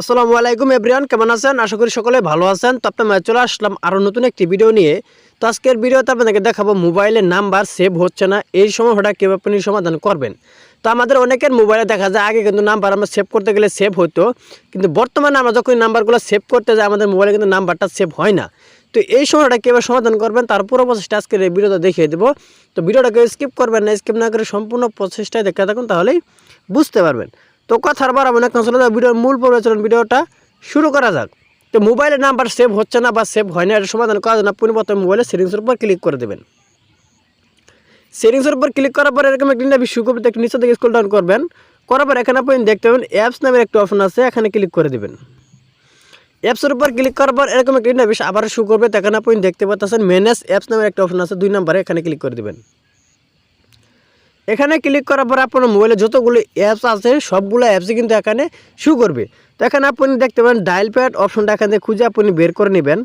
আসসালামু আলাইকুম এভরিওয়ান, কেমন আছেন? আশা করি সকলে ভালো আছেন। তো আপনার চলে আসলাম আরও নতুন একটি ভিডিও নিয়ে। তো আজকের ভিডিওতে আপনাদেরকে দেখাবো মোবাইলের নাম্বার সেভ হচ্ছে না, এই সমস্যাটা কীভাবে আপনি সমাধান করবেন। তো আমাদের অনেকের মোবাইলে দেখা যায়, আগে কিন্তু নাম্বার আমরা সেভ করতে গেলে সেভ হতো, কিন্তু বর্তমানে আমরা যখন নাম্বারগুলো সেভ করতে যাই, আমাদের মোবাইলে কিন্তু নাম্বারটা সেভ হয় না। তো এই সময়টা কীভাবে সমাধান করবেন, তার পুরো প্রসেসটা আজকের এই ভিডিওতে দেখিয়ে দেবো। তো ভিডিওটাকে স্কিপ করবেন না স্কিপ না করে সম্পূর্ণ প্রসেসটাই দেখতে থাকুন, তাহলেই বুঝতে পারবেন। তো কথার বার আমরা এখন চলে যাব। ভিডিওর মূল পর্বে ভিডিওটা শুরু করা যাক। তো মোবাইলের নাম্বার সেভ হচ্ছে না বা সেভ হয় না, এটা সমাধান করার জন্য আপনি প্রথমে মোবাইলের সেটিংসের উপর ক্লিক করে দেবেন। সেটিংসের উপর ক্লিক করার পর এরকম একটি নাবি শু করবে একটু নিচে থেকে স্কুল ডাউন করবেন। করার পর এখানে আপনি দেখতে পাবেন অ্যাপস নামের একটা অপশন আছে, এখানে ক্লিক করে দেবেন। অ্যাপসের উপর ক্লিক করার পর এরকম একটি নাবিশ আবার শু করবে। এখানে আপনি দেখতে পাচ্ছেন ম্যানেজ অ্যাপস নামের একটা অপশন আছে, দুই নম্বরে এখানে ক্লিক করে দেবেন। এখানে ক্লিক করার পর আপনার মোবাইলে যতগুলো অ্যাপস আছে, সবগুলো অ্যাপসই কিন্তু এখানে শু করবে। তো এখানে আপনি দেখতে পাবেন ডায়াল প্যাড অপশনটা এখান থেকে খুঁজে আপনি বের করে নেবেন।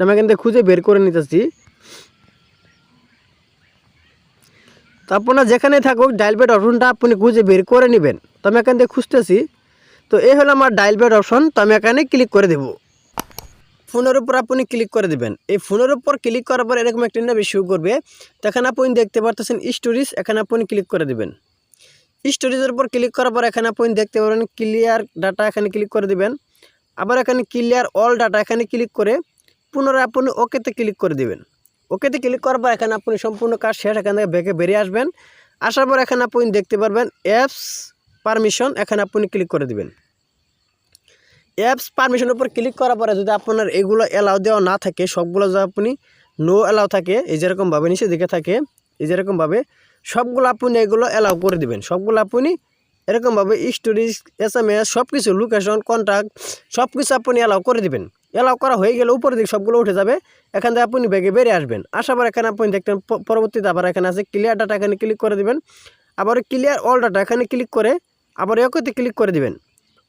আমি এখান থেকে খুঁজে বের করে নিতেছি। তো আপনার যেখানে থাকুক ডায়াল প্যাড অপশনটা আপনি খুঁজে বের করে নেবেন। তো আমি এখান থেকে খুঁজতেছি। তো এই হলো আমার ডায়াল প্যাড অপশন তো আমি এখানে ক্লিক করে দেবো। ফোনের উপর আপনি ক্লিক করে দেবেন। এই ফোনের উপর ক্লিক করার পর এরকম একটা নাম শো করবে। তো এখানে আপনি দেখতে পারতেছেন স্টোরিজ এখানে আপনি ক্লিক করে দেবেন। স্টোরেজের উপর ক্লিক করার পর এখানে আপনি দেখতে পারবেন ক্লিয়ার ডাটা এখানে ক্লিক করে দেবেন। আবার এখানে ক্লিয়ার অল ডাটা এখানে ক্লিক করে পুনরায় আপনি ওকেতে ক্লিক করে দিবেন। ওকেতে ক্লিক করার পর এখানে আপনি সম্পূর্ণ কাজ শেষ, এখান থেকে ব্যাকে বেরিয়ে আসবেন। আসার পর এখানে আপনি দেখতে পারবেন অ্যাপস পারমিশন এখানে আপনি ক্লিক করে দিবেন। অ্যাপস পারমিশনের উপর ক্লিক করার পরে যদি আপনার এগুলো অ্যালাউ দেওয়া না থাকে, সবগুলো যদি আপনি নো অ্যালাউ থাকে, এই যেরকমভাবে নিচে দিকে থাকে, এই যেরকমভাবে, সবগুলো আপনি এগুলো অ্যালাউ করে দিবেন। সবগুলো আপনি এরকমভাবে স্টোরিজ এস এম এস সব কিছু লোকেশন কন্ট্যাক্ট সব কিছু আপনি অ্যালাউ করে দিবেন। অ্যালাউ করা হয়ে গেলে উপরের দিকে সবগুলো উঠে যাবে, এখান থেকে আপনি ব্যাগে বেরিয়ে আসবেন। আসার পর এখানে আপনি দেখতেন, প- পরবর্তীতে আবার এখানে আছে ক্লিয়ার ডাটা এখানে ক্লিক করে দিবেন। আবার ক্লিয়ার অল ডাটা এখানে ক্লিক করে, আবার ওকেতে ক্লিক করে দিবেন।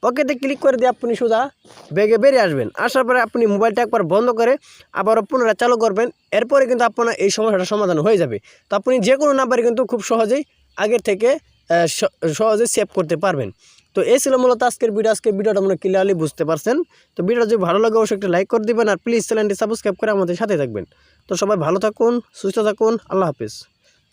ওকেতে ক্লিক করে দিয়ে আপনি সোজা ব্যাগে বেরিয়ে আসবেন। আসার পরে আপনি মোবাইলটা একবার বন্ধ করে আবার পুনরায় চালু করবেন। এরপরে কিন্তু আপনার এই সমস্যাটা সমাধান হয়ে যাবে। তো আপনি যে কোনো নাম্বারে কিন্তু খুব সহজেই আগের থেকে আহ, স- সহজেই সেভ করতে পারবেন। তো এই ছিল মূলত আজকের ভিডিও আজকের ভিডিওটা আমরা ক্লিয়ারলি বুঝতে পারছেন। তো ভিডিওটা যদি ভালো লাগে অবশ্যই একটা লাইক করে দিবেন। আর প্লিজ চ্যানেলটি সাবস্ক্রাইব করে আমাদের সাথে থাকবেন। তো সবাই ভালো থাকুন সুস্থ থাকুন। আল্লাহ হাফিজ।